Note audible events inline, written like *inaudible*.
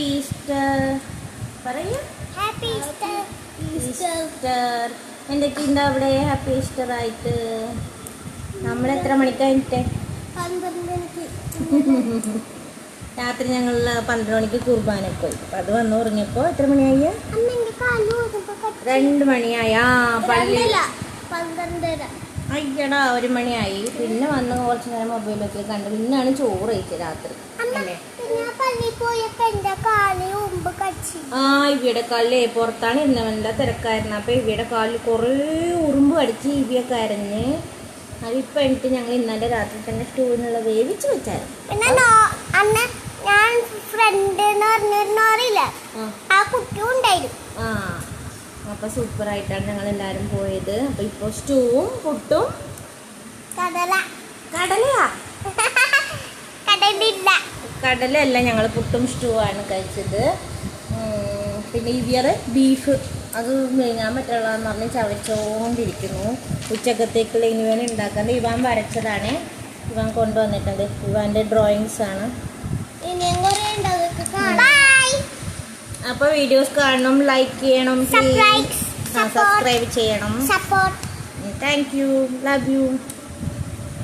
Easter പറയൂ. Happy Easter Easter എന്തൊക്കെയുണ്ട് അവിടെ ഹാപ്പി ഈസ്റ്റർ ആയിട്ട്. നമ്മൾ എത്ര മണിക്കായിട്ട് രാത്രി ഞങ്ങൾ പന്ത്രണ്ട് മണിക്ക് കുർബാന പോയി. അപ്പം അത് വന്ന് ഉറങ്ങിയപ്പോൾ എത്ര മണിയായി. രണ്ട് മണിയായി. ആ പള്ളി. അയ്യടാ ഒരു മണിയായി. പിന്നെ വന്ന് കുറച്ച് നേരം മൊബൈലൊക്കെ കണ്ടു പിന്നാണ് ചോറ് കഴിച്ചത് രാത്രി. അല്ലേ? ആ ഇവിയുടെ കാലിലെ പുറത്താണ് ഇന്നവന്റെ തിരക്കായിരുന്നു. അപ്പം ഇവിയുടെ കാലിൽ കുറേ ഉറുമ്പ് അടിച്ച് ഇവിയൊക്കെ അരഞ്ഞ് അതിപ്പോൾ എന്നിട്ട് ഞങ്ങൾ ഇന്നലെ രാത്രി തന്നെ സ്റ്റൂവിനുള്ള വേവിച്ച് വെച്ചായിരുന്നു പിന്നെ അന്ന് ഞാൻ ഫ്രണ്ട് എന്ന് ആ. കുട്ടി ഉണ്ടായിരുന്നു. ആ അപ്പോൾ സൂപ്പറായിട്ടാണ് ഞങ്ങൾ എല്ലാവരും പോയത്. അപ്പോൾ ഇപ്പോൾ സ്റ്റൂവും പുട്ടും. കടല. കടലയാ? *laughs* കടലില്ല. കടലല്ല ഞങ്ങൾ പുട്ടും സ്റ്റൂ ആണ് കഴിച്ചത്. പിന്നെ ഇവിയർ ബീഫ് അത് മെഴുകാൻ പറ്റുള്ളതെന്ന് പറഞ്ഞ് ചവച്ചോണ്ടിരിക്കുന്നു. ഉച്ചക്കത്തേക്കുള്ള ഇനിവൻ ഉണ്ടാക്കാൻ. ഇവാൻ വരച്ചതാണ്. ഇവാൻ കൊണ്ടുവന്നിട്ടുണ്ട്. ഇവാന്റെ ഡ്രോയിങ്സ് ആണ്. അപ്പോൾ വീഡിയോസ് കാണണം ലൈക്ക് ചെയ്യണം സബ്സ്ക്രൈബ് ചെയ്യണം. Thank you love you